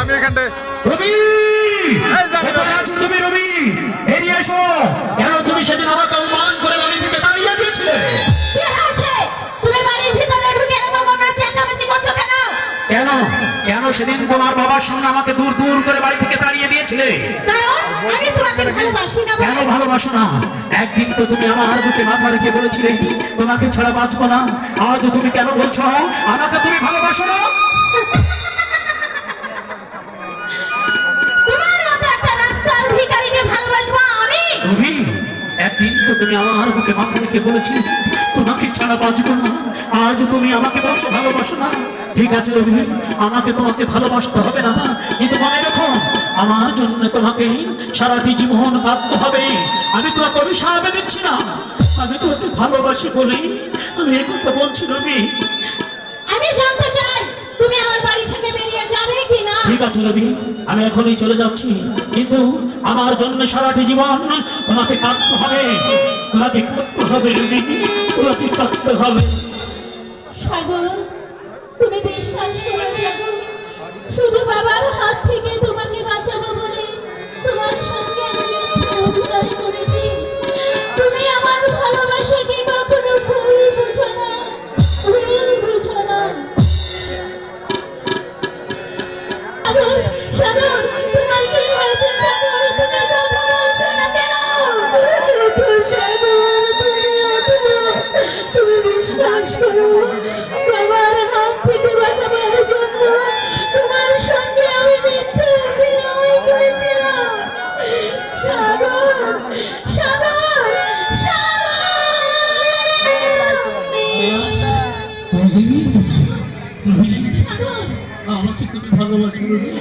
আমি এখানটা রবি! তুমি রবি! এড়িয়ে এসো! কেন তুমি সেদিন আমাকে অপমান করে বাড়ি থেকে তাড়িয়ে দিয়েছিলে? তুমি বাড়ির ভিতরে ঢুকে এরকম আমরা চেঁচামেচি করছ কেন? কেন? কেন সেদিন তোমার বাবার সঙ্গে আমাকে দূর দূর করে বাড়ি থেকে তাড়িয়ে দিয়েছিলে? কেন ভালোবাসো না? একদিন তো তুমি আমার বুকে মাথা রেখে বলেছিলে তোমাকে ছাড়া বাঁচবো না। আজ তুমি কেন বলছো আমাকে তুমি ভালোবাসো না? বুকে মাথা রেখে বলেছিলে তোমাকে ছাড়া বাঁচবো না। আজ তুমি আমাকে বলছো ভালোবাসো না। ঠিক আছে রবি আমাকে তোমাকে ভালোবাসতে হবে না। কিন্তু মনে রেখো আমার জন্য তোমাকে সারাটি জীবন কাঁদতে হবে। আমি তোমাকে অভিশাপ দিচ্ছি না। আমি তোমাকে ভালোবাসি বলেই আমি এই কথা বলছি রবি। আমি জানতে চাই তুমি আমার বাড়ি থেকে বেরিয়ে যাবে কি না ঠিক আছে রবি আমি এখনই চলে যাচ্ছি। কিন্তু আমার জন্য সারাটি জীবন তোমাকে কাঁদতে হবে। তোমাকে করতে হবে রবি তোমাকে কাঁদতে হবে। সাগর, তুমি বিশ্বাস করো সাগর, শুধু বাবার হাত বিশ্বাস করো। বাবার হাত থেকে বাঁচাবার জন্য তোমার সঙ্গে আমি মিথ্যে অভিনয় করেছিলাম। সাগর সাগর সাগর। সাগর। আমাকে তুমি ভালোবাসো।